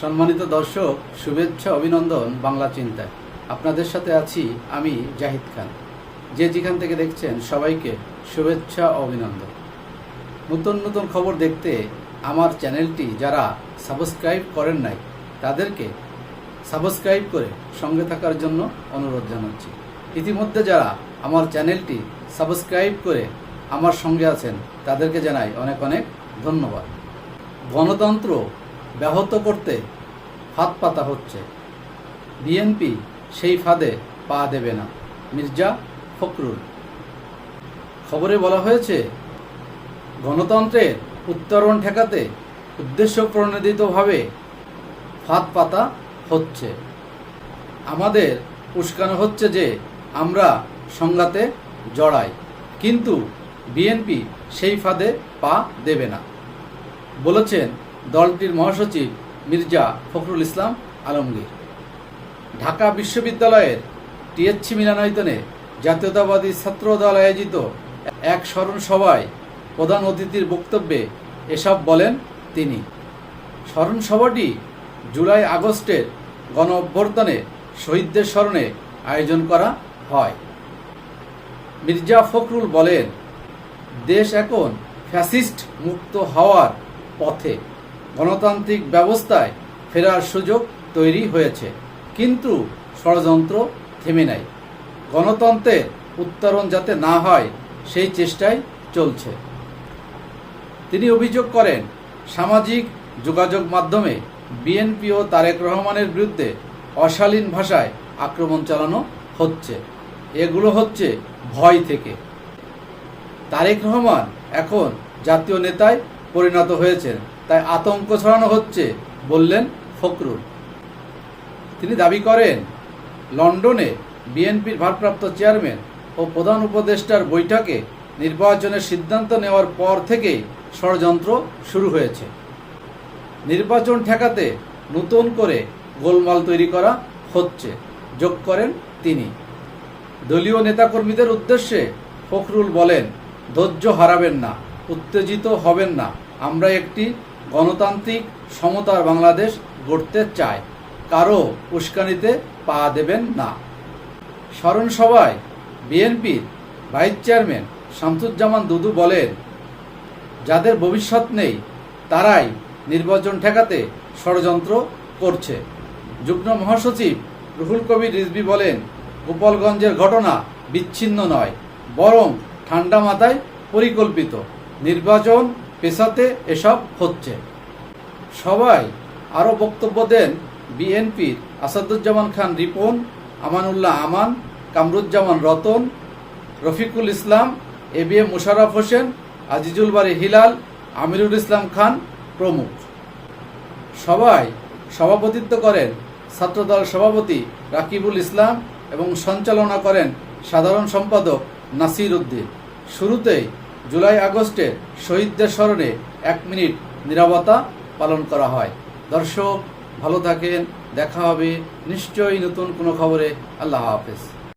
সম্মানিত দর্শক, শুভেচ্ছা, অভিনন্দন বাংলা চিন্তায়। আপনাদের সাথে আছি আমি জাহিদ খান। যে যেখান থেকে দেখছেন, সবাইকে শুভেচ্ছা, অভিনন্দন। নতুন নতুন খবর দেখতে আমার চ্যানেলটি যারা সাবস্ক্রাইব করেন নাই, তাদেরকে সাবস্ক্রাইব করে সঙ্গে থাকার জন্য অনুরোধ জানাচ্ছি। ইতিমধ্যে যারা আমার চ্যানেলটি সাবস্ক্রাইব করে আমার সঙ্গে আছেন, তাদেরকে জানাই অনেক অনেক ধন্যবাদ। গণতন্ত্র ব্যাহত করতে ফাঁদ পাতা হচ্ছে। বিএনপি সেই ফাঁদে পা দেবে না। মির্জা ফখরুল। খবরে বলা হয়েছে, গণতন্ত্রের উত্তরণ ঠেকাতে উদ্দেশ্য প্রণোদিতভাবে ফাঁদ পাতা হচ্ছে। আমাদের উস্কানো হচ্ছে যে আমরা সংঘাতে জড়াই, কিন্তু বিএনপি সেই ফাঁদে পা দেবে না। বলেছেন দলটির মহাসচিব মির্জা ফখরুল ইসলাম আলমগীর। ঢাকা বিশ্ববিদ্যালয়ের টিএসসি মিলনায়তনে জাতীয়তাবাদী ছাত্র দল আয়োজিত এক স্মরণ সভায় প্রধান অতিথির বক্তব্যে এসব বলেন তিনি। স্মরণ সভাটি জুলাই আগস্টের গণ অভ্যর্থনে শহীদদের স্মরণে আয়োজন করা হয়। মির্জা ফখরুল বলেন, দেশ এখন ফ্যাসিস্ট মুক্ত হওয়ার পথে। গণতান্ত্রিক ব্যবস্থায় ফেরার সুযোগ তৈরি হয়েছে। কিন্তু ষড়যন্ত্র থেমে নাই। গণতন্ত্রের উত্তরণ যাতে না হয়, সেই চেষ্টাই চলছে। তিনি অভিযোগ করেন, সামাজিক যোগাযোগ মাধ্যমে বিএনপি ও তারেক রহমানের বিরুদ্ধে অশালীন ভাষায় আক্রমণ চালানো হচ্ছে। এগুলো হচ্ছে ভয় থেকে। তারেক রহমান এখন জাতীয় নেতায় পরিণত হয়েছেন। তাই আতঙ্ক ছড়ানো হচ্ছে, বললেন ফখরুল। তিনি দাবি করেন, লন্ডনে বিএনপির ভারপ্রাপ্ত চেয়ারম্যান ও প্রধান উপদেষ্টার বৈঠকে নির্বাচনের সিদ্ধান্ত নেওয়ার পর থেকেই ষড়যন্ত্র শুরু হয়েছে। নির্বাচন ঠেকাতে নতুন করে গোলমাল তৈরি করা হচ্ছে, যোগ করেন তিনি। দলীয় নেতাকর্মীদের উদ্দেশ্যে ফখরুল বলেন, ধৈর্য হারাবেন না, উত্তেজিত হবেন না, আমরা একটি গণতান্ত্রিক সমতার বাংলাদেশ গড়তে চায়। কারও উস্কানিতে পা দেবেন না। স্মরণ সভায় বিএনপির ভাইস চেয়ারম্যান শামসুজ্জামান দুদু বলেন, যাদের ভবিষ্যৎ নেই, তারাই নির্বাচন ঠেকাতে ষড়যন্ত্র করছে। যুগ্ম মহাসচিব রুহুল কবির রিজবি বলেন, গোপালগঞ্জের ঘটনা বিচ্ছিন্ন নয়, বরং ঠান্ডা মাথায় পরিকল্পিত। নির্বাচন পেশাতে এসব হচ্ছে। সবাই আরও বক্তব্য দেন বিএনপির Asaduzzaman Khan Ripon, Amanullah Aman, Kamruzzaman Ratan, Rafiqul Islam, A B M Musharraf Hossain, Azizul Bari Helal, Amirul ইসলাম খান প্রমুখ। সবাই সভাপতিত্ব করেন ছাত্রদল সভাপতি রাকিবুল ইসলাম এবং সঞ্চালনা করেন সাধারণ সম্পাদক নাসির উদ্দিন। শুরুতেই জুলাই আগস্টে শহীদদের স্মরণে এক মিনিট নিরাপত্তা পালন করা হয়। দর্শক, ভালো থাকেন, দেখা হবে নিশ্চয়ই নতুন কোনো খবরে। আল্লাহ হাফেজ।